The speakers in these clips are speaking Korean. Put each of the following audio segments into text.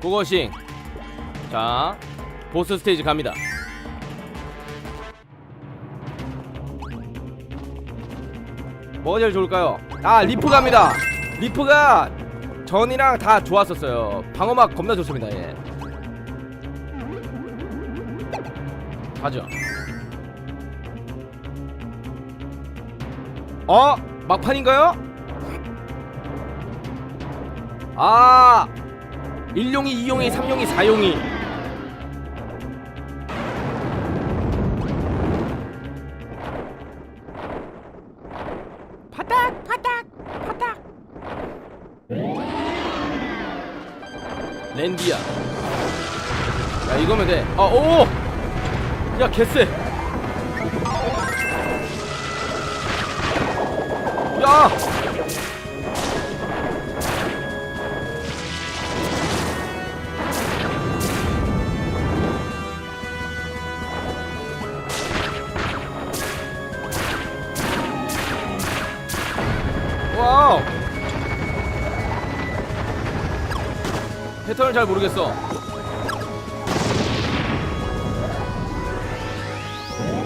고고싱. 자 보스 스테이지 갑니다. 뭐가 제일 좋을까요? 아 리프 갑니다. 리프가 전이랑 다 좋았었어요. 방어막 겁나 좋습니다 예. 가죠. 어? 막판인가요? 아 1용이 2용이 3용이 4용이. 바닥 바닥 바닥. 랜디야. 야 이거면 돼아오야 개쎄. 야 와우. 패턴을 잘 모르겠어.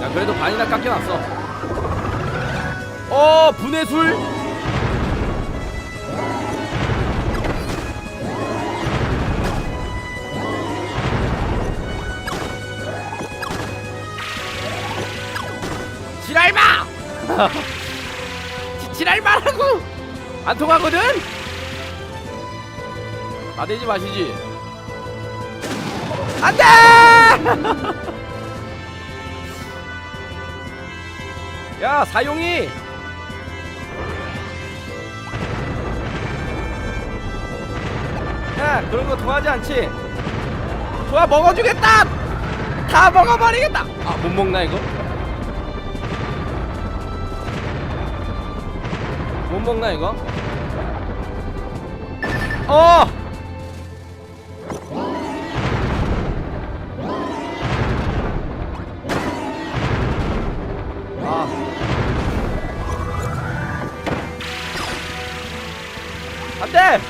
야 그래도 반이나 깎여놨어. 어 분해 술? 지랄마 지- 지랄 말라고! 안 통하거든? 나대지 마시지. 안돼! 야 사용이! 야 그런 거 통하지 않지? 좋아 먹어주겠다! 다 먹어버리겠다! 아 못 먹나 이거 먹나 이거 어 아. 안 돼!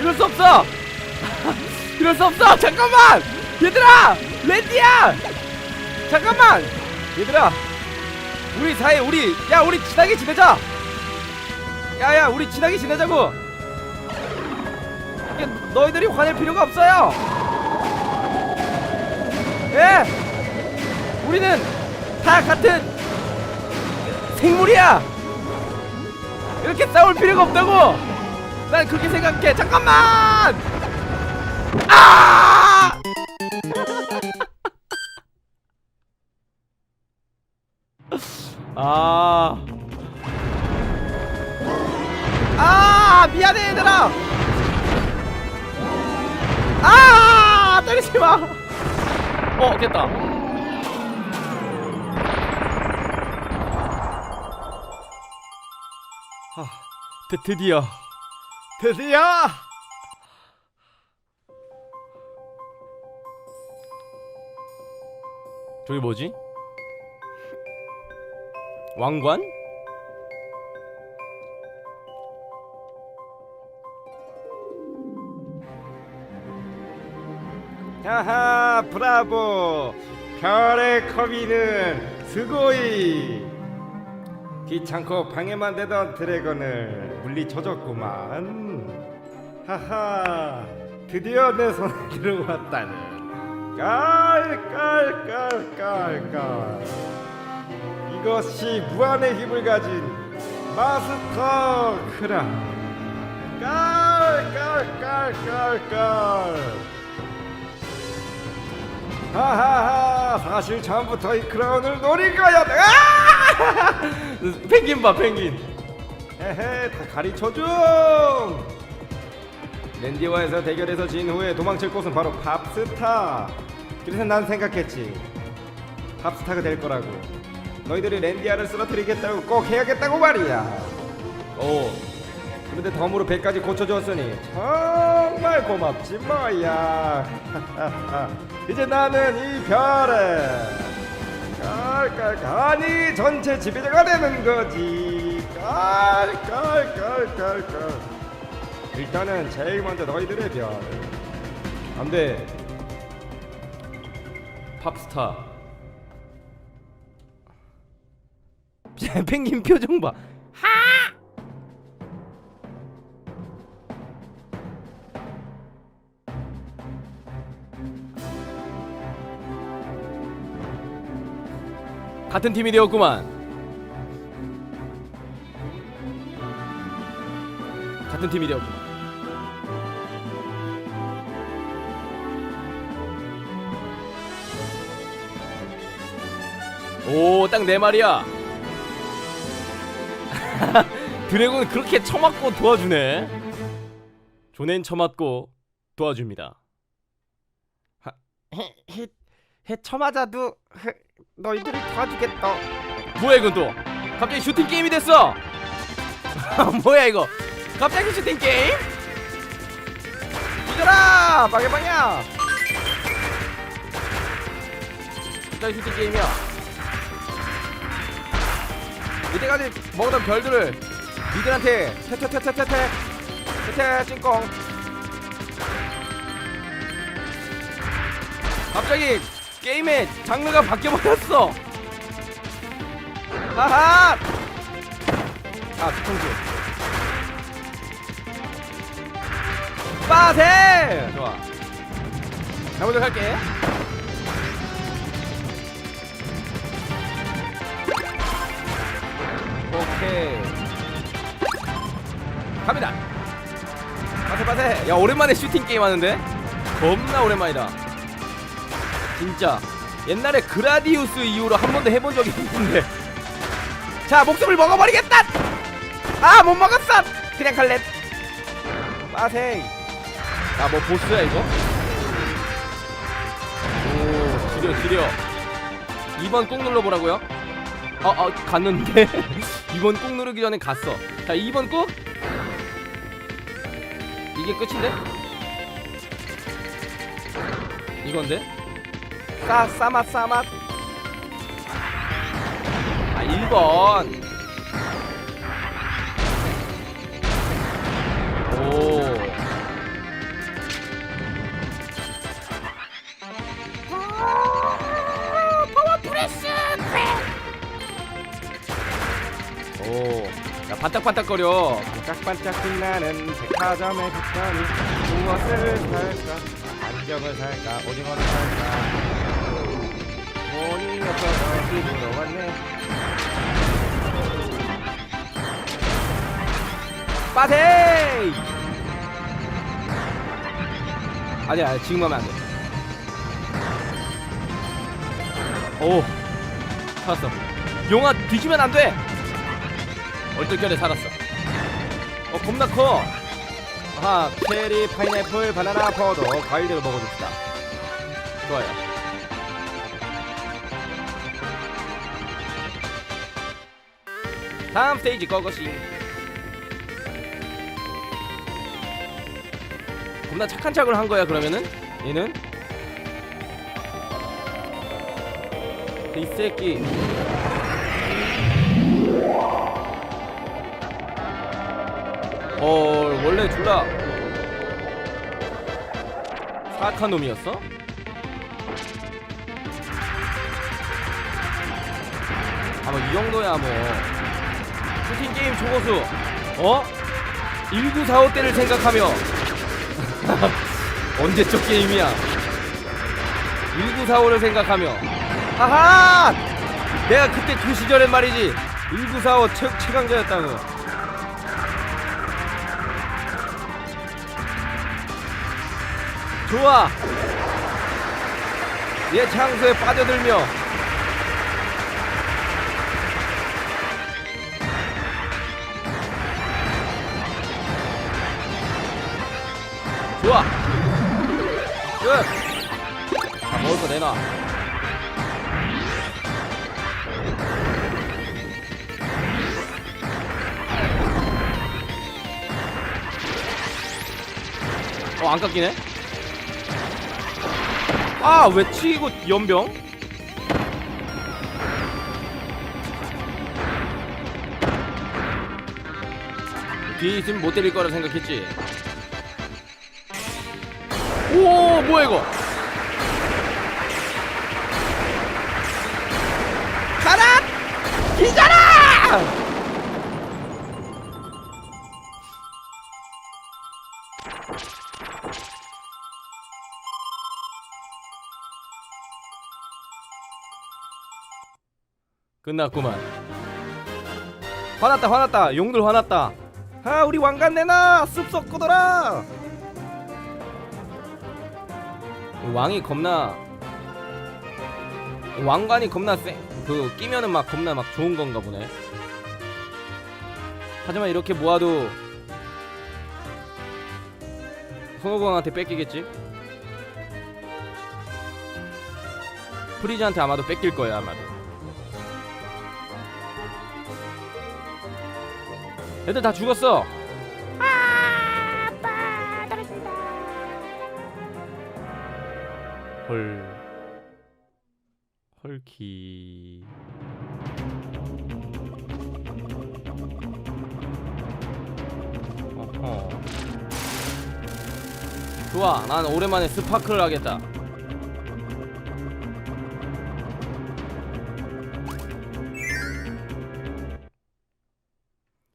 이럴 수 없어! 이럴 수 없어! 잠깐만! 얘들아! 랜디야! 잠깐만! 얘들아! 우리 사이, 우리, 야, 우리 친하게 지내자! 야, 야, 우리 친하게 지내자고! 너희들이 화낼 필요가 없어요! 예! 우리는 다 같은 생물이야! 이렇게 싸울 필요가 없다고! 난 그렇게 생각해. 잠깐만! 아! 아. 미안해 얘들아. 아, 때리지 마. 어, 깼다. 아, 드, 드디어. 드디어! 저기 뭐지? 왕관? 하하 브라보. 별의 커비는 스고이. 귀찮고 방해만 되던 드래곤을 물리쳐줬구만. 하하 드디어 내 손에 들어왔다는 깔깔깔깔깔. 이것이 무한의 힘을 가진 마스터 크라. 깔깔깔깔깔 하하하 사실 처음부터 이 크라운을 노린 거야 아! 펭귄 봐 펭귄. 헤헤 다 가르쳐줌 랜디와에서 대결에서 진 후에 도망칠 곳은 바로 팝스타. 그래서 난 생각했지. 팝스타가 될 거라고. 너희들이 랜디아를 쓰러뜨리겠다고 꼭 해야겠다고 말이야. 오 그런데 덤으로 배까지 고쳐주었으니 정말 고맙지 뭐야. 이제 나는 이 별에 깔깔깔이 전체 지배자가 되는 거지. 깔깔깔깔깔. 일단은 제일 먼저 너희들의 별. 안돼. 팝스타. 펭귄 표정 봐 같은 팀이 되었구만 같은 팀이 되었구만 오, 딱 내 말이야. 드래곤 그렇게 쳐맞고 도와주네. 조넨 쳐맞고 도와줍니다. 하, 해, 해, 해 쳐맞아도 해, 너희들을 도와주겠다. 뭐야 이건 또? 갑자기 슈팅 게임이 됐어. 뭐야 이거? 갑자기 슈팅 게임? 이거라 방해 방야. 갑자기 슈팅 게임이야. 이때까지 먹었던 별들을 니들한테 태태태태태태 태태 찡꽁 갑자기 게임의 장르가 바뀌어버렸어. 하하! 아 뒤통수 빠세! 좋아. 해보도록 할게. 오케이. 갑니다. 빠세 빠세. 야 오랜만에 슈팅 게임 하는데? 겁나 오랜만이다 진짜. 옛날에 그라디우스 이후로 한 번도 해본 적이 없는데. 자 목숨을 먹어버리겠다! 아 못 먹었어! 그냥 갈래. 빠세 아뭐 보스야 이거? 오 지려 지려. 2번 꾹 눌러보라고요? 어, 어, 갔는데? 2번 꾹 누르기 전에 갔어. 자, 2번 꾹. 이게 끝인데? 이건데? 싸, 싸맛, 싸맛. 아, 1번. 오. 오, 야 반짝반짝거려. 반짝반짝 빛나는 백화점에 갔더니 무엇을 살까? 안경을 살까? 오징어를 살까? 왔네. 빠세이! 아니야, 아니, 지금 하면 안 돼. 오, 살았어. 용아 뒤지면 안 돼. 얼떨결에 살았어. 어 겁나 커. 아하 체리, 파인애플, 바나나, 포도 과일들을 먹어줍시다. 좋아요. 다음 스테이지 꺼거싱. 겁나 착한 척을 한 거야 그러면은 얘는 이 새끼 어 원래 둘다 사악한 놈이었어? 아뭐 이 정도야 뭐 슈팅 게임 초고수. 어? 1945 때를 생각하며. 언제적 게임이야? 1945를 생각하며. 하하! 내가 그때 그 시절엔 말이지. 1945 최, 최강자였다고. 좋아. 얘 창수에 빠져들며 끝 다 먹을 거 내놔 어 안 깎이네 아, 왜 치고 연병? 뒤에 있으면 못 때릴 거라 생각했지. 오, 뭐야? 이거? 가라! 기자라! 끝났구만. 화났다 화났다. 용들 화났다. 아 우리 왕관 내놔! 습석 꺼더라 왕이 겁나 왕관이 겁나 쎄그 끼면은 막 겁나 막 좋은 건가 보네. 하지만 이렇게 모아도 손오공한테 뺏기겠지? 프리즈한테 아마도 뺏길 거야 아마도. 애들 다 죽었어 헐. 헐키. 어허. 좋아 난 오랜만에 스파크를 하겠다.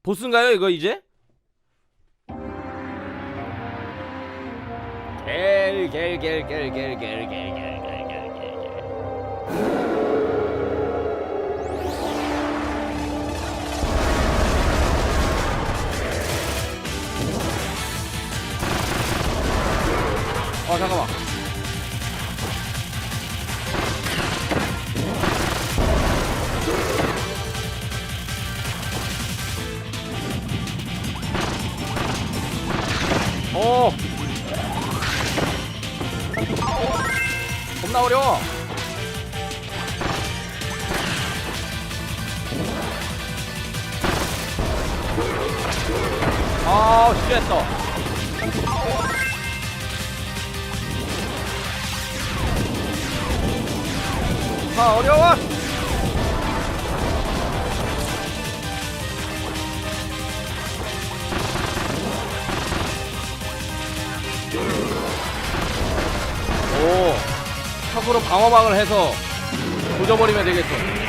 보스인가요 이거 이제? ルルルルルルルルルル。ル仲間。おお 겁나 어려워 아우 쉣어. 아 어려워 턱으로 방어막을 해서 조져버리면 되겠어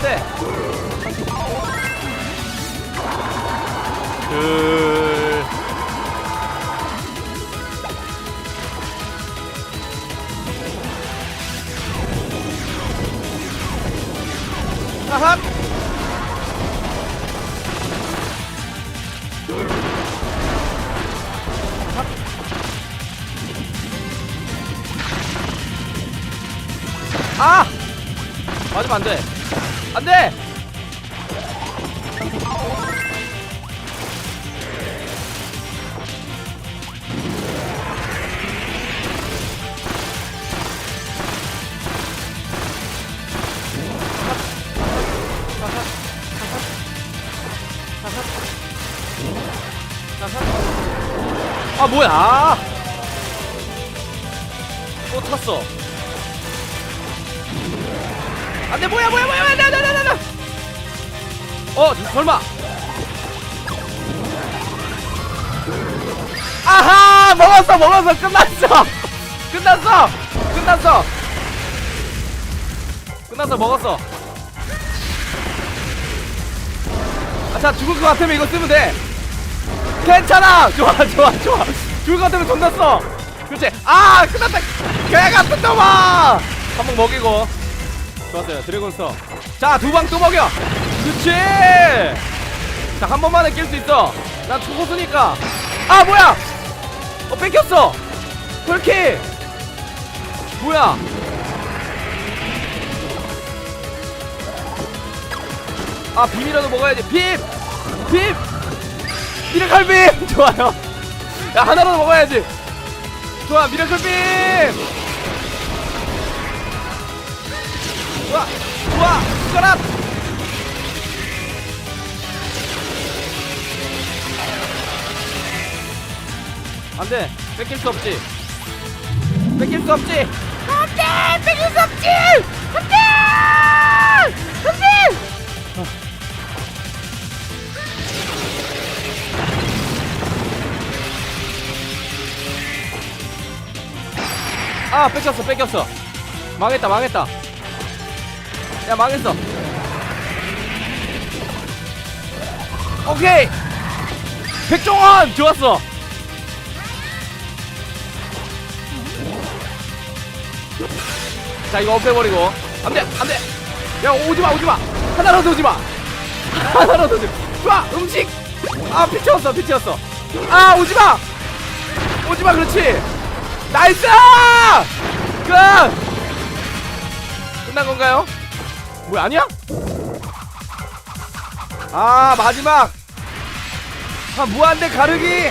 안돼. 그. 하핫. 아! 맞으면 안 돼. 안 돼! 아 뭐야 또 탔어 안돼 뭐야 뭐야 뭐야 뭐야 나나나나 어 설마. 아하 먹었어 먹었어. 끝났어. 끝났어. 끝났어. 끝났어 먹었어. 아자 죽을 것 같으면 이거 쓰면 돼. 괜찮아. 좋아 좋아 좋아. 죽을 것 같으면 돈 났어 그렇지. 아 끝났다. 개 같은 놈아 한 번 먹이고 좋았어요. 드래곤스터 자두 방 또 먹여. 그렇지 자 한 번만에 깰수 있어. 난 초고수니까. 아 뭐야? 어 뺏겼어. 털키 뭐야? 아 빔이라도 먹어야지. 빔빔빔 미라클빔! 좋아요. 야 하나로 먹어야지. 좋아 미라클빔 좋아 좋아 숟가락 안돼 뺏길 수 없지. 뺏길 수 없지. 안돼 뺏길 수 없지! 안돼! 안돼! 아 뺏겼어 뺏겼어. 망했다 망했다 야 망했어. 오케이. 백종원 좋았어. 자 이거 없애버리고. 안돼 안돼. 야 오지마 오지마. 하나라도 오지마. 하나라도 오지마. 좋아 음식. 아 피치웠어 피치웠어. 아 오지마. 오지마 그렇지. 나이스! 끝! 끝난 건가요? 뭐야 아니야? 아 마지막! 아 무한대 가르기!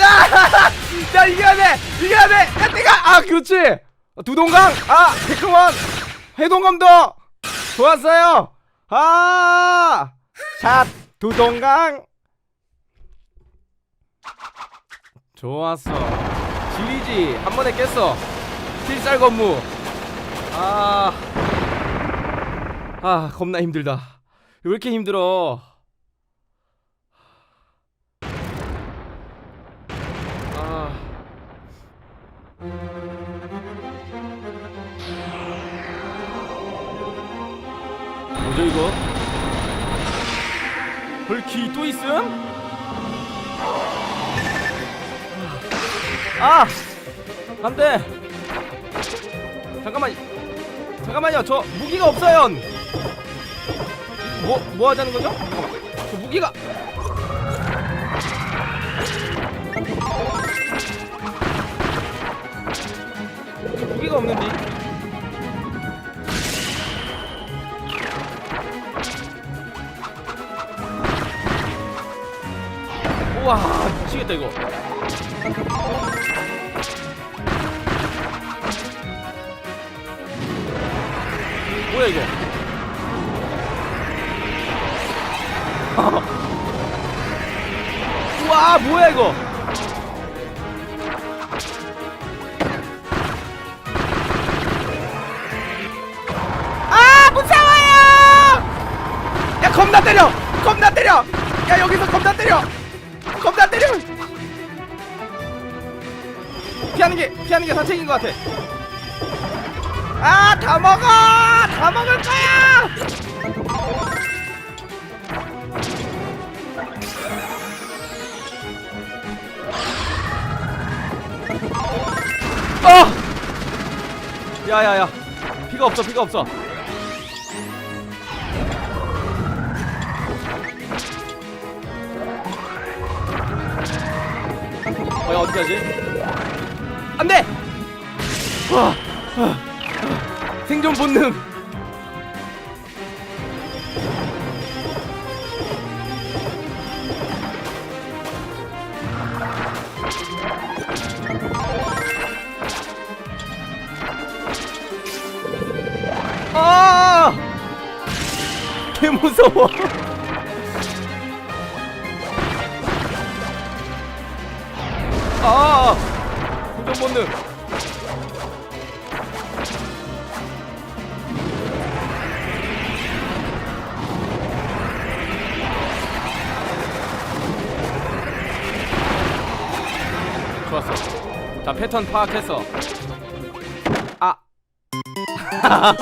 야, 야 이겨야 돼! 이겨야 돼 야 내가! 아 그렇지! 두동강! 아 백흥원! 해동감도! 좋았어요! 아 샷 두동강! 좋았어. 지리지. 한 번에 깼어. 필살 건무. 아, 아 겁나 힘들다 왜 이렇게 힘들어 아 뭐죠 이거 불키 또 있음? 아! 안 돼! 잠깐만, 잠깐만요, 저 무기가 없어요! 뭐, 뭐 하자는 거죠? 저 무기가! 저 무기가 없는데? 우와, 미치겠다, 이거. 이거? 아 무서워요! 야 겁나 때려! 겁나 때려! 야 여기서 겁나 때려! 겁나 때려! 피하는 게 피하는 게 산책인 것 같아. 아, 다 먹어! 다 먹을 거야! 어! 야, 야, 야. 피가 없어, 피가 없어. 어, 야, 어떻게 하지? 안 돼! 와, 생존 본능. 개 무서워. 아! 생존 본능. 좋았어. 자 패턴 파악했어. 아.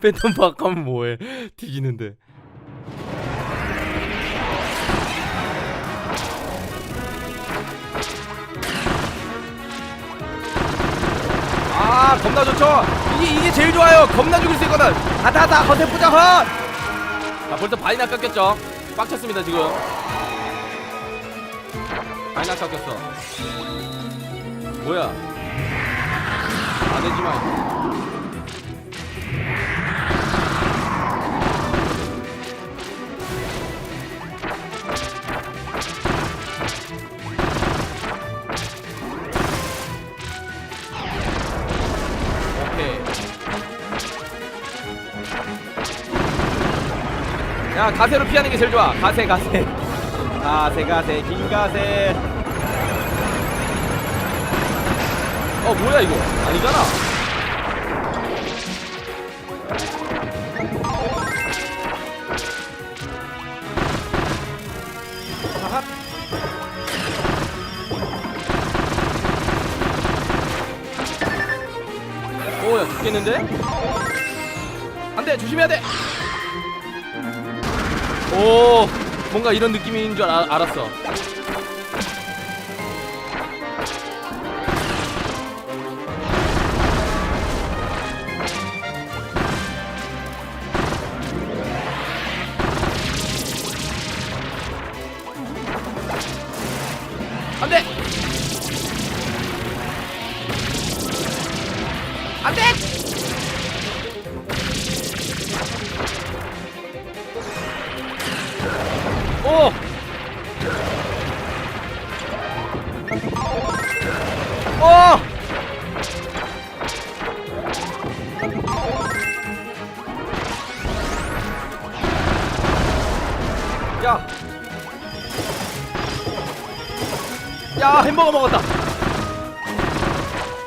패턴 파악하면 뭐해? 뒤지는데. 아 겁나 좋죠. 이게 이게 제일 좋아요. 겁나 죽일 수 있거든. 하다하다 헛 해보자 헛. 자 벌써 반이나 깎였죠. 빡쳤습니다 지금. 반이나 깎였어. 뭐야? 안 되지 마. 야 가세로 피하는 게 제일 좋아. 가세 가세. 가세 가세. 긴 가세. 어 뭐야 이거? 아니잖아. 죽겠는데? 안돼 조심해야 돼. 오 뭔가 이런 느낌인 줄 아, 알았어. 야! 야, 햄버거 먹었다!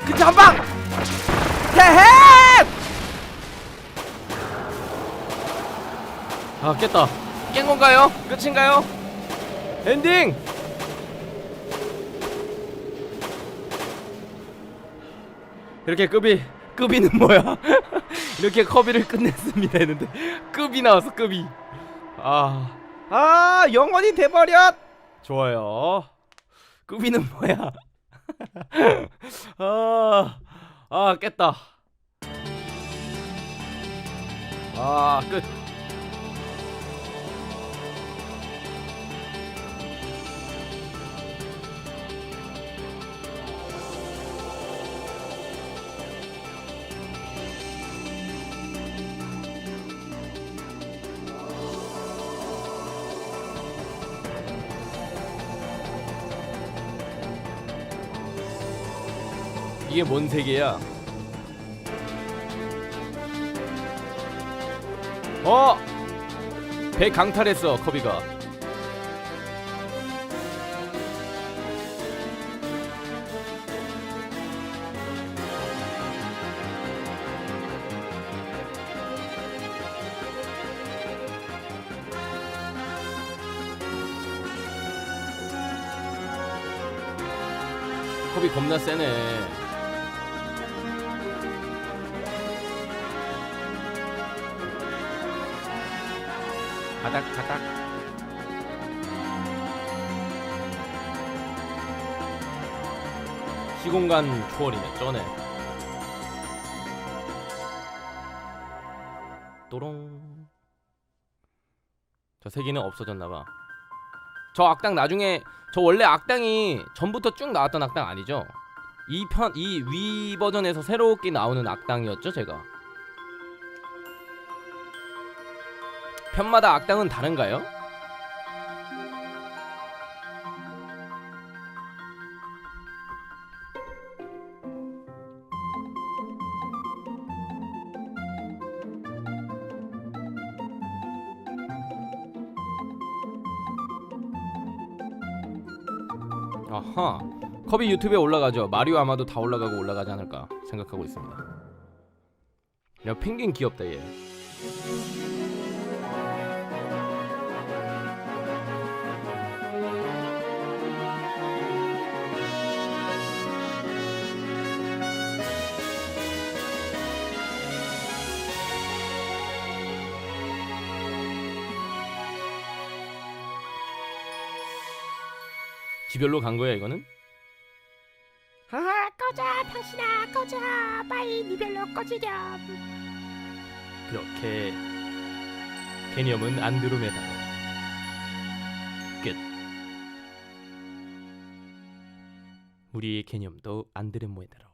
그치, 한 방! 헤헤! 아, 깼다. 깬 건가요? 끝인가요? 엔딩! 이렇게 급이 급이는 뭐야? 이렇게 커비를 끝냈습니다 했는데 급이 나왔어 급이 아, 아 영원히 돼버렸 좋아요. 급이는 뭐야? 아, 아 깼다. 아끝 이게 뭔 세계야? 어! 배 강탈했어 커비가 커비 겁나 세네 가닥 가닥. 시공간 초월이네 쩌네. 또롱. 저 세기는 없어졌나봐. 저 악당 나중에 저 원래 악당이 전부터 쭉 나왔던 악당 아니죠? 이 편 이 위 버전에서 새롭게 나오는 악당이었죠 제가 편마다 악당은 다른가요? 아하 컵이 유튜브에 올라가죠. 마리오 아마도 다 올라가고 올라가지 않을까 생각하고 있습니다. 야 펭귄 귀엽다 얘 지별로 간 거야 이거는? 아 꺼져 당신아 꺼져. 빨리 니별로 꺼지렴. 그렇게 개념은 안드로메다로 끝. 우리의 개념도 안드로메다로.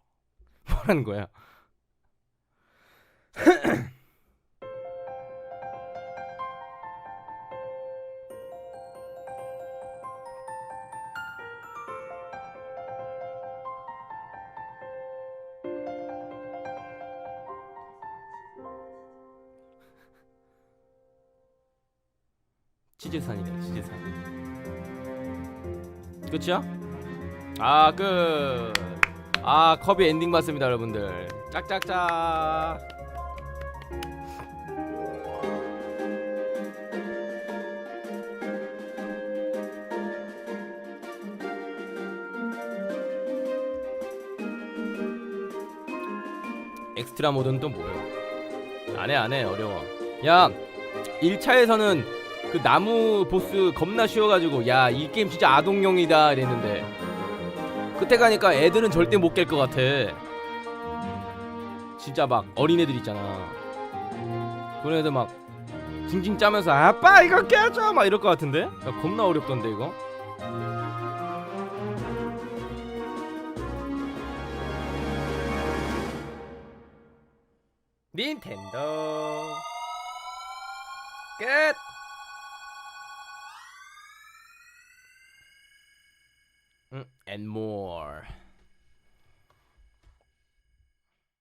뭐라는 거야 치즈산이네 치즈산. 끝이야? 아 끝. 아 컵이 엔딩 봤습니다 여러분들. 짝짝짝. 엑스트라 모드는 또 뭐야 안해 안해 어려워. 야 1차에서는 그 나무 보스 겁나 쉬워가지고 야 이 게임 진짜 아동용이다 이랬는데. 그때 가니까 애들은 절대 못 깰 것 같아. 진짜 막 어린애들 있잖아. 그런 애들 막 징징 짜면서 아빠 이거 깨줘! 막 이럴 것 같은데? 야, 겁나 어렵던데 이거? 닌텐도. 끝 and more